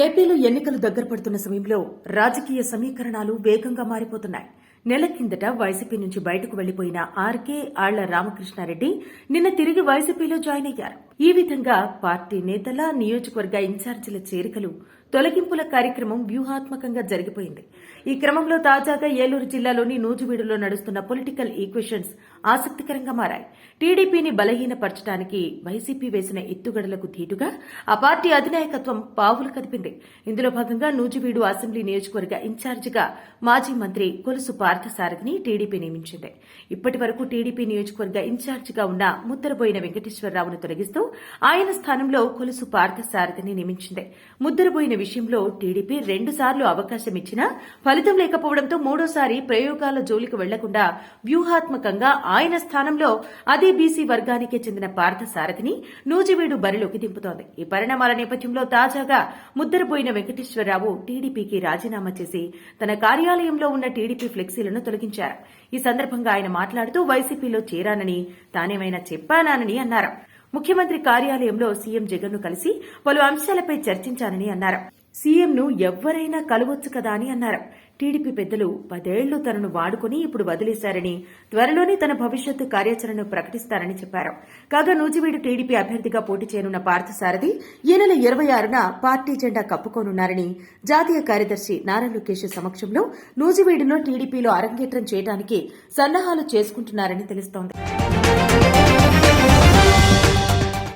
ఏపీలో ఎన్నికలు దగ్గర పడుతున్న సమయంలో రాజకీయ సమీకరణాలు వేగంగా మారిపోతున్నాయి. నెల కిందట వైసీపీ నుంచి బయటకు వెళ్ళిపోయిన ఆర్కే ఆళ్ళ రామకృష్ణారెడ్డి నిన్న తిరిగి వైసీపీలో జాయిన్ అయ్యారు. ఈ విధంగా పార్టీ నేతల నియోజకవర్గ ఇన్ఛార్జీల చేరికలు తొలగింపుల కార్యక్రమం వ్యూహాత్మకంగా జరిగిపోయింది. ఈ క్రమంలో తాజాగా ఏలూరు జిల్లాలోని నూజివీడులో నడుస్తున్న పొలిటికల్ ఈక్వేషన్స్ ఆసక్తికరంగా మారాయి. టీడీపీని బలహీనపరచడానికి వైసీపీ వేసిన ఎత్తుగడలకు ధీటుగా ఆ పార్టీ అధినాయకత్వం పావులు కదిపింది. ఇందులో భాగంగా నూజివీడు అసెంబ్లీ నియోజకవర్గ ఇన్ఛార్జిగా మాజీ మంత్రి కొలుసు పార్థసారథిని టీడీపీ నియమించింది. ఇప్పటి వరకు టీడీపీ నియోజకవర్గ ఇన్ఛార్జిగా ఉన్న ముద్దరబోయిన వెంకటేశ్వరరావును తొలగిస్తూ ఆయన స్థానంలో కొలుసు పార్థసారథిని నియమించింది. ముద్దరబోయిన విషయంలో టీడీపీ రెండుసార్లు అవకాశం ఇచ్చినా ఫలితం లేకపోవడంతో మూడోసారి ప్రయోగాల జోలికి వెళ్ళకుండా వ్యూహాత్మకంగా ఆయన స్థానంలో అదే బీసీ వర్గానికే చెందిన పార్థసారథిని నూజివీడు బరిలోకి దింపుతోంది. ఈ పరిణామాల నేపథ్యంలో తాజాగా ముద్దరబోయిన వెంకటేశ్వరరావు టీడీపీకి రాజీనామా చేసి తన కార్యాలయంలో ఉన్న టీడీపీ ఫ్లెక్సీలను తొలగించారు. ఈ సందర్భంగా ఆయన మాట్లాడుతూ వైసీపీలో చేరానని తానేమైనా చెప్పానానని అన్నారు. ముఖ్యమంత్రి కార్యాలయంలో సీఎం జగన్ను కలిసి పలు అంశాలపై చర్చించానని అన్నారు. సీఎంను ఎవ్వరైనా కలవచ్చు కదా అని అన్నారు. టీడీపీ పెద్దలు పదేళ్ళు తనను వాడుకుని ఇప్పుడు వదిలేశారని త్వరలోనే తన భవిష్యత్తు కార్యాచరణను ప్రకటిస్తారని చెప్పారు. కాగా నూజివీడు టీడీపీ అభ్యర్థిగా పోటీ చేయనున్న పార్థసారథి ఈ నెల ఇరవై ఆరున పార్టీ జెండా కప్పుకోనున్నారని జాతీయ కార్యదర్శి నారా లోకేష్ సమక్షంలో నూజివీడులో టీడీపీలో అరంగేట్రం చేయడానికి సన్నాహాలు చేసుకుంటున్నారని తెలుస్తోంది.